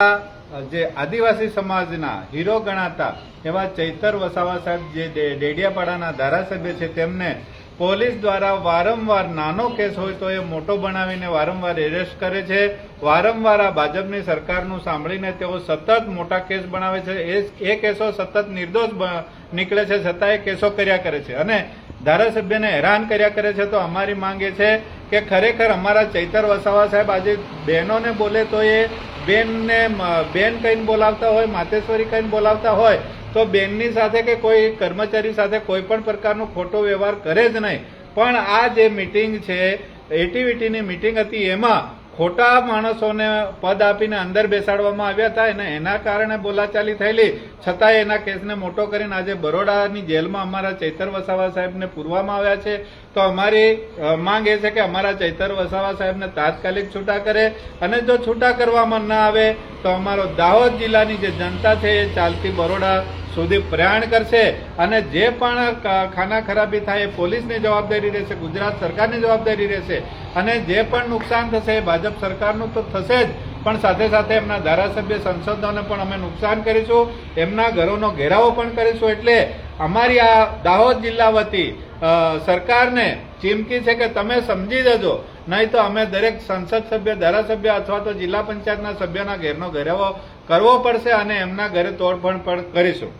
જે આદિવાસી સમાજના હીરો ગણાતા એવા ચૈતર વસાવા સાહેબ જે ડેડિયાપાડાના ધારાસભ્ય છે, તેમને પોલીસ દ્વારા વારંવાર નાનો કેસ હોય તો એ મોટો બનાવીને વારંવાર એરેસ્ટ કરે છે. વારંવાર આ ભાજપની સરકારનું સાંભળીને તેઓ સતત મોટા કેસ બનાવે છે. એ એ કેસો સતત નિર્દોષ નીકળે છે, છતાં એ કેસો કર્યા કરે છે. અને ધારાસભ્યને હેરાન કર્યા કરે છે તો અમારી માંગ એ છે કે ખરેખર અમારા ચૈતર વસાવા સાહેબ આજે બહેનોને બોલે તો એ બેનને બેન કહીને બોલાવતા હોય, માતેશ્વરી કહીને બોલાવતા હોય, તો બેનની સાથે કે કોઈ કર્મચારી સાથે કોઈ પણ પ્રકારનો ખોટો વ્યવહાર કરે જ નહીં. પણ આ જે મિટિંગ છે એટીવીટીની મિટિંગ હતી, એમાં ખોટા માણસોને પદ આપીને અંદર બેસાડવામાં આવ્યા હતા અને એના કારણે બોલાચાલી થયેલી. છતાંય એના કેસને મોટો કરીને આજે બરોડાની જેલમાં અમારા ચૈતર વસાવા સાહેબને પૂરવામાં આવ્યા છે. તો અમારી માંગ એ છે કે અમારા ચૈતર વસાવા સાહેબને તાત્કાલિક છૂટા કરે અને જો છૂટા કરવામાં ના આવે તો અમારો દાહોદ જિલ્લાની જે જનતા છે એ ચાલતી બરોડા સુધી પ્રયાણ કરશે અને જે પણ ખાના ખરાબી થાય એ પોલીસની જવાબદારી રહેશે, ગુજરાત સરકારની જવાબદારી રહેશે અને જે પણ નુકસાન થશે એ ભાજપ સરકારનું તો થશે જ. પણ સાથે સાથે એમના ધારાસભ્ય, સંસદોને પણ અમે નુકસાન કરીશું, એમના ઘરોનો ઘેરાવો પણ કરીશું એટલે અમારી આ દાહોદ જિલ્લા વતી સરકારને ચીમકી છે કે તમે સમજી જજો. નહીં તો અમે દરેક સંસદ સભ્ય, ધારાસભ્ય અથવા તો જિલ્લા પંચાયતના સભ્યના ઘેરનો ઘેરાવો કરવો પડશે અને એમના ઘરે તોડફોડ પણ કરીશું.